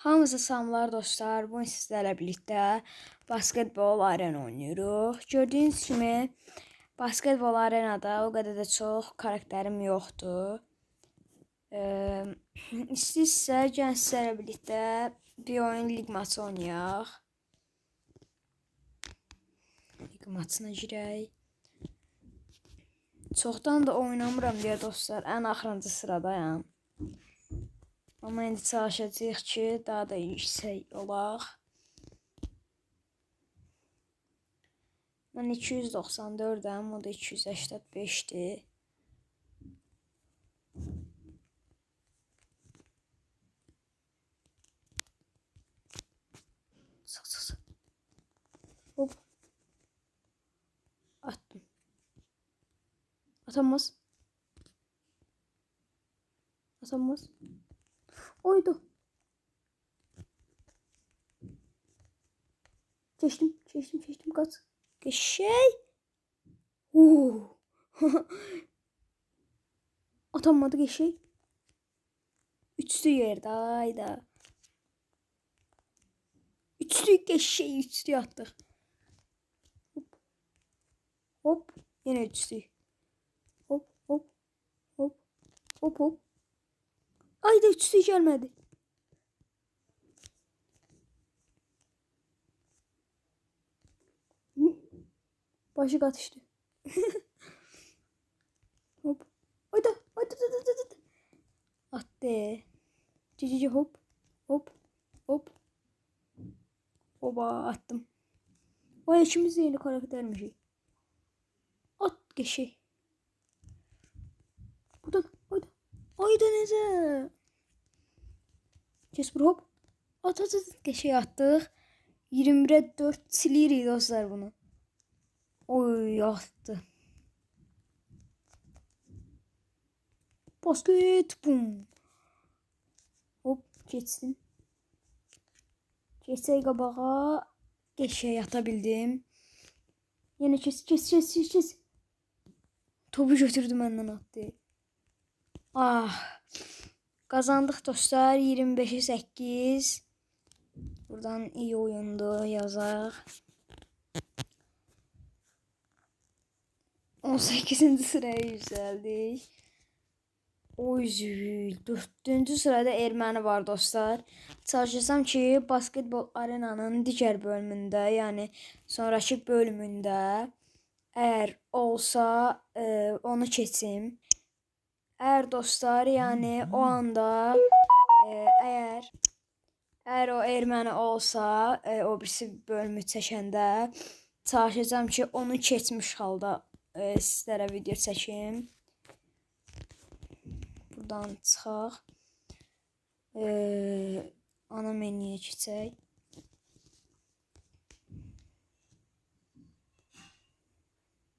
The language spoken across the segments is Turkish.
Hamınıza salamlar dostlar. Bugün sizlerle birlikte basketbol arena oynuyoruz. Gördüğünüz kimi basketbol arenada o kadar da çok karakterim yoktu. Ee, İstəyirsə gəlin sizlərlə birlikte bir oyun lig maçı oynayaq. Lig maçına girək. Çoxdan da oynamıram deyə dostlar. Ən axırıncı sıradayam. Ama indi çalışacağıq ki, daha da yüksək olaq. Mən 294-əm, o da 285-dir. Sıx sıx sıx. Hop. Attım. Atamaz. Atamaz. Oydu. Geçtim, geçtim, geçtim. Kaç. Geçey. Oo. Atamadı geçey. Üçlü yerde. Hayda. Üçlü geçey. Üçlü attık. Hop. Hop. Yine üçlü. Hop, hop. Hop. Hop, hop. Ay da üçlü gelmedi. Başı katıştı. hop. Hayda. Hayda. Hayda. Hayda. Attı. Cici hop. Hop. Hop. Oba attım. O ikimiz de yeni karaktermiş. At geçi. Buradan. Hayda. Nece? Kesper hop. At at at. Geçe attık. 21'e 4 silirik dostlar bunu. Oy attı. Basket bum. Hop geçsin. Geçsək qabağa geçə yata bildim. Yenə kes kes kes kes. Topu götürdü məndən atdı. Ah. Kazandık dostlar 25'e 8. Buradan iyi oyundu yazaq. 18. sıraya yükseldik. Oy zül. 4. sırada Erməni var dostlar. Çalışacağım ki basketbol arenanın digər bölümündə, yəni sonrakı bölümündə əgər olsa e, onu keçim. Eğer dostlar yani o anda e, eğer eğer o erməni olsa e, o birisi bölümü çəkəndə çalışacağım ki onu keçmiş halda e, sizlərə video çəkim. Buradan çıxaq. E, ana menüyə keçək.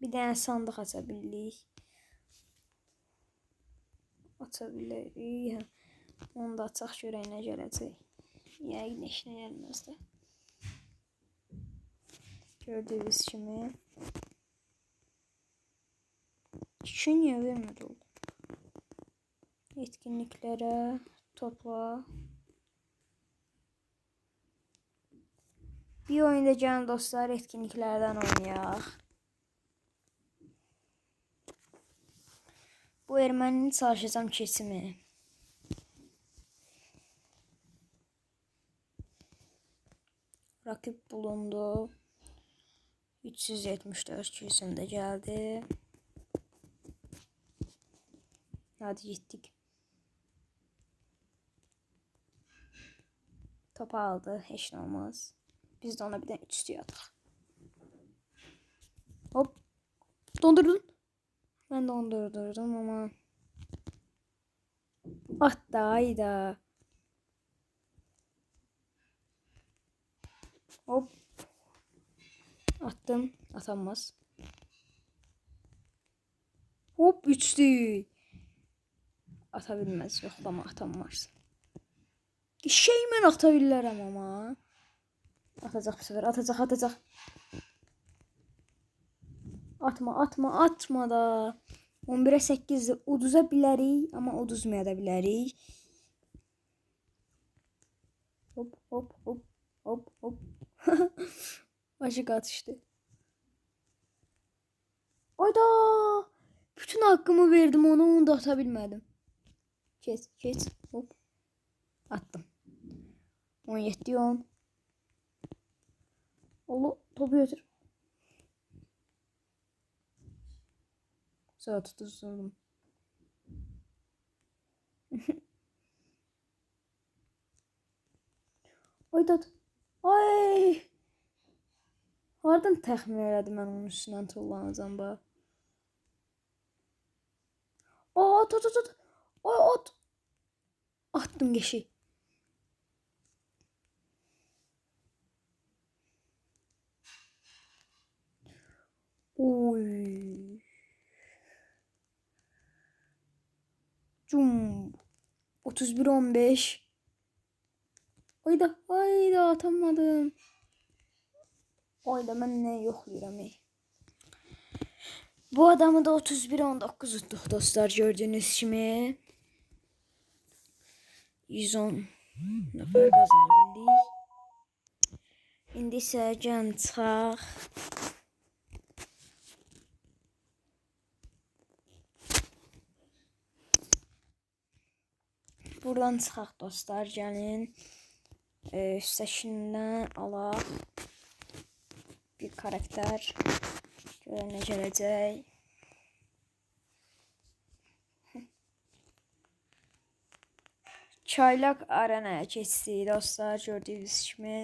Bir dənə sandıq aça bilirik. atabilirik. Onu da açaq görək nə gələcək. Yəqin heç nə gəlməz də. Gördüyünüz kimi. İki niyə vermədi oldu? Etkinliklere topla. Bir oyunda gəlin dostlar etkinliklerden oynayaq. Erməninin çalışacağım kesimi. Rakip bulundu. 374 küsünde geldi. Hadi gittik. Top aldı. Hiç olmaz. Biz de ona bir de üçlü attık. Hop. Dondurdun. Ben dondurdurdum ama. Ah da hayda. Hop. Attım. Atamaz. Hop üçlü. Atabilmez. Yoxlama atamaz. Şey mən ata bilərəm ama. Atacaq bu sefer. Atacaq, atacaq. Atma, atma, atma da. 11'e 8'de uduza bilərik, amma uduzmaya da bilərik. Hop hop hop hop hop. Başık atıştı. Ayda. Bütün hakkımı verdim ona onu da atabilmedim. Kes kes hop. Attım. 17 10. Oğlum topu götür. Saat tutuşturdum. Ay dad. Ay. Hardan təxmin elədim mən onun üstündən tullanacam bax. Aa, at at at. Ay at. Attım geçi. Oy. Cum. 31 15. Ayda ayda atamadım. Ayda mən nə yoxlayıram ey. Bu adamı da 31 19 tutduq dostlar gördüyünüz kimi. 110 nəfər qazana bildik. İndi isə can çıxaq. Buradan çıxaq dostlar, gəlin. E, seçimdən alaq. Bir karakter. Görə nə gələcək. Çaylak arenaya keçdik dostlar, gördüyünüz kimi.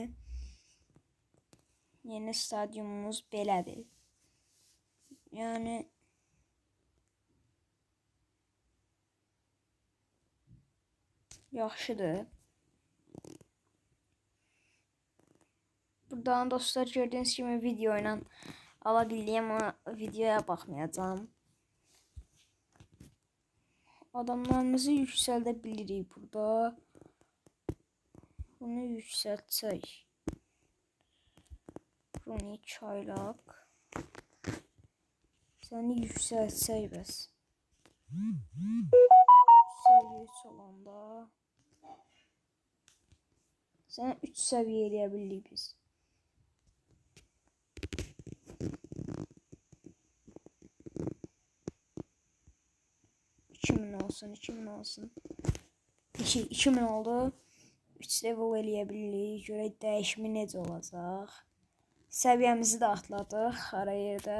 Yeni stadyumumuz belədir. Yəni yaxşıdır. Buradan dostlar gördüğünüz gibi video ile alabildiğim ama videoya bakmayacağım. Adamlarımızı yükseltebiliriz burada. Bunu yükseltsek. Runi çaylak. Seni yükseltsek bəs. Seviye 3 olanda. Sen 3 seviye eləyə biz. 2000 olsun 2000 olsun. 2, 2000 oldu. 3 level eləyə görək dəyişimi necə olacaq səviyyəmizi də atladıq ara yerdə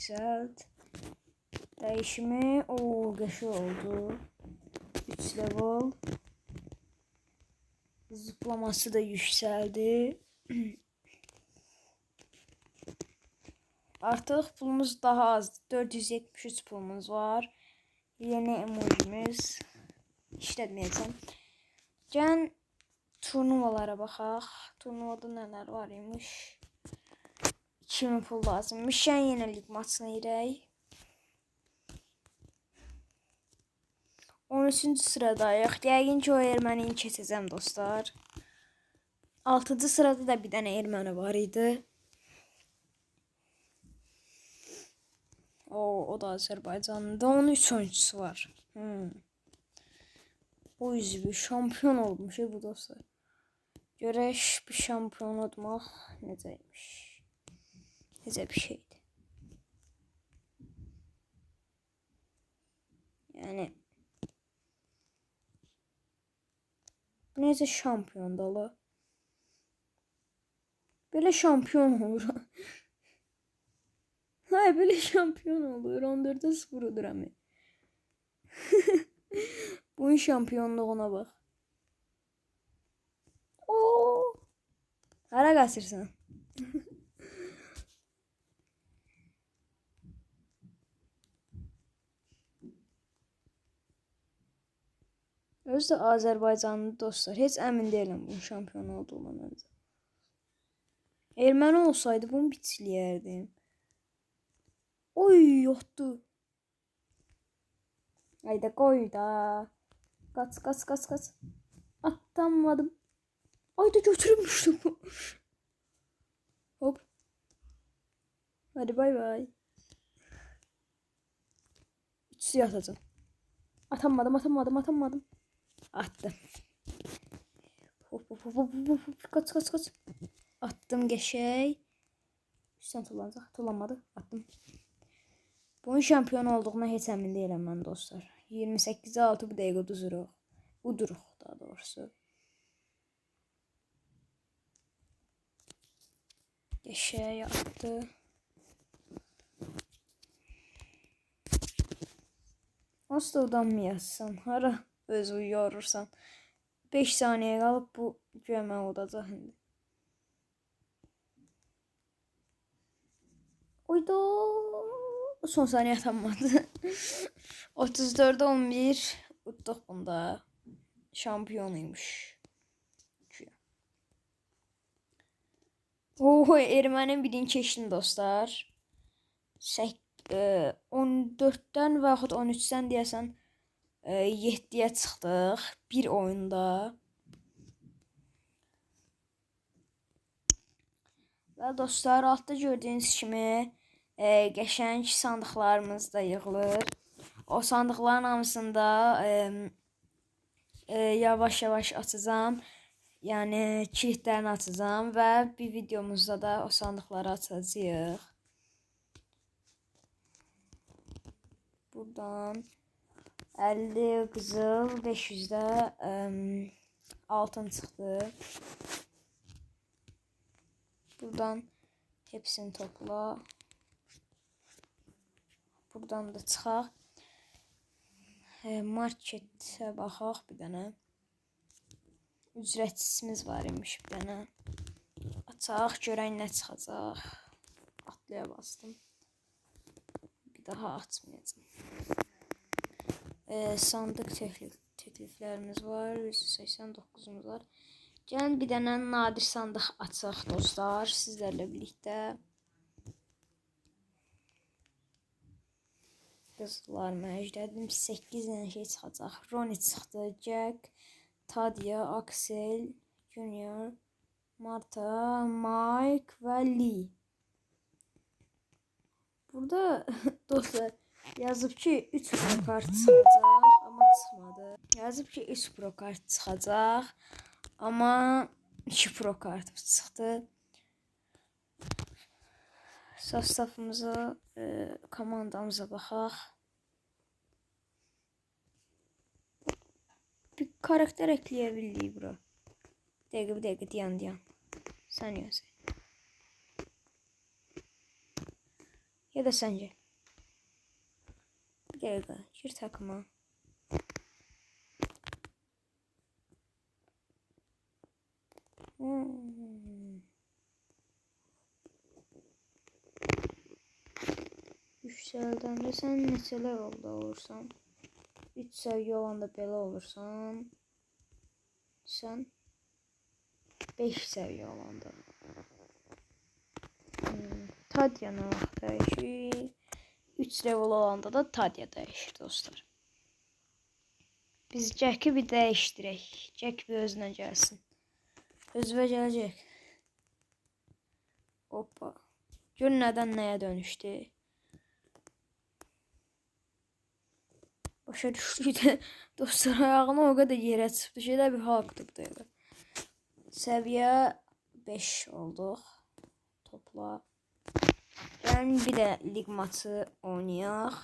yüksəlt dəyişimi o qəşi oldu 3 level zıplaması da yüksəldi Artık pulumuz daha az. 473 pulumuz var. Yeni emojimiz. İşletmeyeceğim. Can turnuvalara baxaq. Turnuvada neler var imiş. 2000 pul lazımmış. Şən yenilik maçına irək. 13-cü sıradayıq. Yəqin ki, o ermənini keçəcəm dostlar. 6-cı sırada da bir dənə erməni var idi. O, o da Azerbaycan'da. Onun 3 oyuncusu var. Hmm. O yüzden şampiyon olmuş bu dostlar. Görəş bir şampiyon olmaq necəymiş? Necə bir şeydi. Yani necə şampiyon dalı? Belə şampiyon olur. Hayır böyle şampiyon olur. 14'e 0 olur ama. Bunun şampiyonluğuna bak. Oo. Hara kaçırsın. Özü də Azərbaycanlı dostlar. Heç əmin deyiləm bunun şampiyon olduğuna məncə. Erməni olsaydı bunu biçləyərdim. Oy yoktu. Hayda koy da. Kaç kaç kaç kaç. Atamadım. Ayda götürmüştüm. Hop. Hadi bay bay. Üçü atacağım. Atamadım, atamadım, atamadım. Attım. Hop hop hop hop hop hop. Kaç kaç kaç. Attım geçey. Üstten tullanacaq. Tullanmadı. Attım. Bunun şampiyon olduğuna heç əmin deyiləm mən dostlar. 28-ə 6 bu dəqiqə uduruq. Uduruq daha doğrusu. Geçey attı. Asla udanmayasın. Hara öz uyuyursan. 5 saniye kalıp bu gömə olacaq indi. Uydu. Son saniye atanmadı. 34'e 11 utduq bunda. Şampiyonuymuş. Güya. Oho ermənin birini keçdim dostlar. Sək, e, 14-dən və yaxud 13-dən deyəsən 7-yə çıxdıq bir oyunda. Və dostlar, altda gördüyünüz kimi e, qəşəng sandıqlarımız da yığılır. O sandıqların hamısında e, e, yavaş yavaş açacağım. Yəni kilitlərini açacağım və bir videomuzda da o sandıqları açacağıq. Buradan 50 qızıl, 500-də ə, altın çıxdı. Buradan hepsini topla. Buradan da çıxaq. Marketə baxaq bir dənə. Ücretsizimiz var imiş bir dənə. Açaq, görək nə çıxacaq. Atlaya bastım. Bir daha açmayacağım. E, sandık teklif, tekliflərimiz var. 189'umuz var. Gəlin bir dənə nadir sandıq açaq dostlar sizlərlə birlikdə. Qızlar məclədim 8 dənə şey çıxacaq. Roni çıxdı, Jack, Tadia, Axel, Junior, Marta, Mike və Lee. Burada dostlar yazıb ki 3 pro kart çıxacaq, amma çıxmadı. Yazıb ki 3 pro kart çıxacaq, amma 2 pro kart çıxdı. Safsafımıza, e, komandamıza baxaq. Bir karakter ekleyə bildik bura. Dəqiqə, bir dəqiqə, dayan, dayan. Saniyə, saniyə. Ya da sence? Bir dakika. Gir takıma. Hmm. Yükselden de sen neçələr oldu olursan. 3 səviyyə olanda belə olursan. Sən 5 səviyyə olanda. Hmm. Ne vaxt dəyişir? 3 level olanda da Tadya dəyişir dostlar. Biz Jack'i bir dəyişdirək. Jack bir özünə gəlsin. Özünə gələcək. Hoppa. Gör nədən nəyə dönüşdü. Başa düşdükdə dostlar ayağına o qədər yerə çıxdı. Şeydə bir haqdıq deyildi. Səviyyə 5 olduq. Topla. Ben bir de lig maçı oynayaq.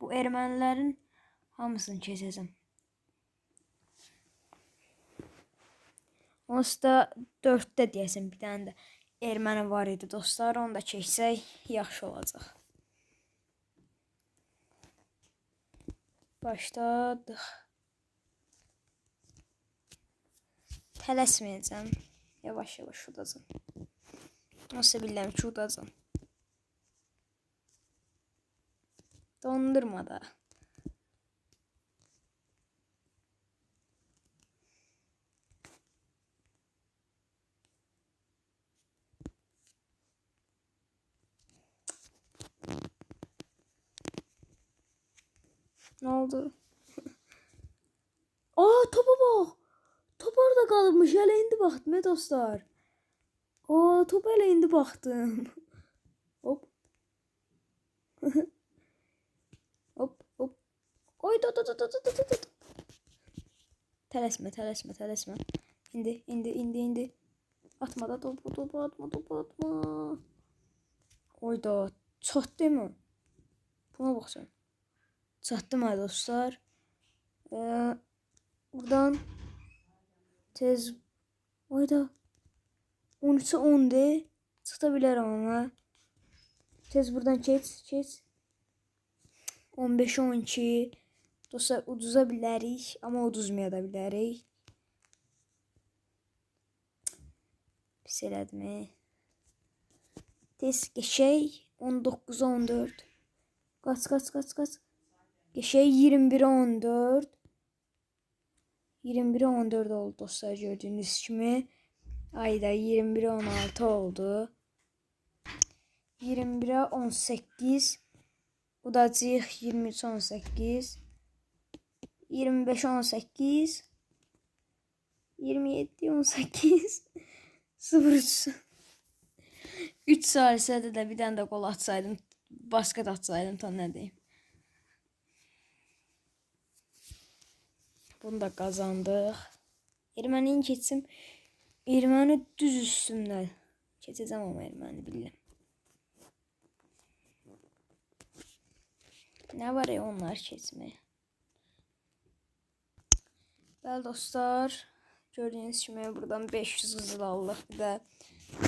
Bu ermənilərin hamısını keçəcəm. Onsuz da 4-də deyəsən bir dənə də erməni var idi dostlar. Onu da keçsək yaxşı olacaq. Başladıq. Tələsməyəcəm. Yavaş-yavaş udacam. Nasıl bilirəm ki, udacam. Dondurma da. Ne oldu? Aa topa bak. Top orada qalmış. Hələ indi baxdım, dostlar. O, top hələ indi baxdım. Hop. hop hop. Oy da da da da da da da. Tələsmə, tələsmə, tələsmə. İndi, indi, indi, indi. Atma da topu, topu atma, topu atma. Oy da, çatdı mı? Buna bak sen. Çatdı mı dostlar? Ee, buradan tez Oy da 13'e 10 de çıkabilirim ama. Tez buradan geç, geç. 15 12 Dostlar uduza bilərik, amma uduzmaya da bilərik. Pis elədimi? Tez geçək 19 14. Qaç, qaç, qaç, qaç. Geçək 21 14. 21 14 oldu dostlar gördüğünüz kimi. Ayda 21 16 oldu. 21 18. Udacıq 23 18. 25 18 27 18 0 3 salisədə də bir dənə də qol atsaydım, basket atsaydım ta nə deyim. Bunu da qazandıq. Erməniyin keçim. Erməni düz üstümdən. Keçəcəm amma erməni bilirəm. Nə var ya onlar keçməyə? Bəli dostlar, gördüyünüz kimi buradan 500 qızıl aldıq. Bir də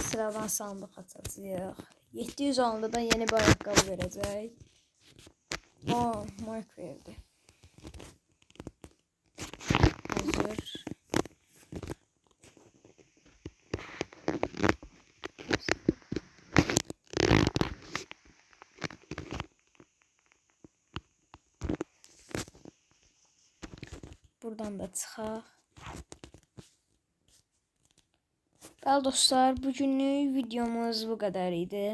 sıradan sandıq açacağıq. 700 alanda da yeni bir ayaqqabı verəcək. O, Mark verdi. Buradan da çıxaq. Bəli dostlar, bugünlük videomuz bu qədər idi.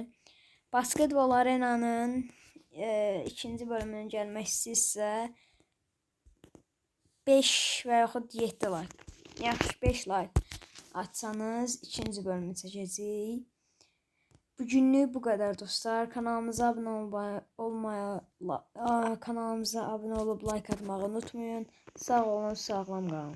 Basketbol Arenanın e, ikinci bölümünün gəlmək istəyirsə 5 və yaxud 7 like. Yaxşı 5 like atsanız ikinci bölümü çəkəcəyik. Bugünlük bu kadar dostlar. Kanalımıza abone olmaya, kanalımıza abone olup like atmayı unutmayın. Sağ olun, sağlam kalın.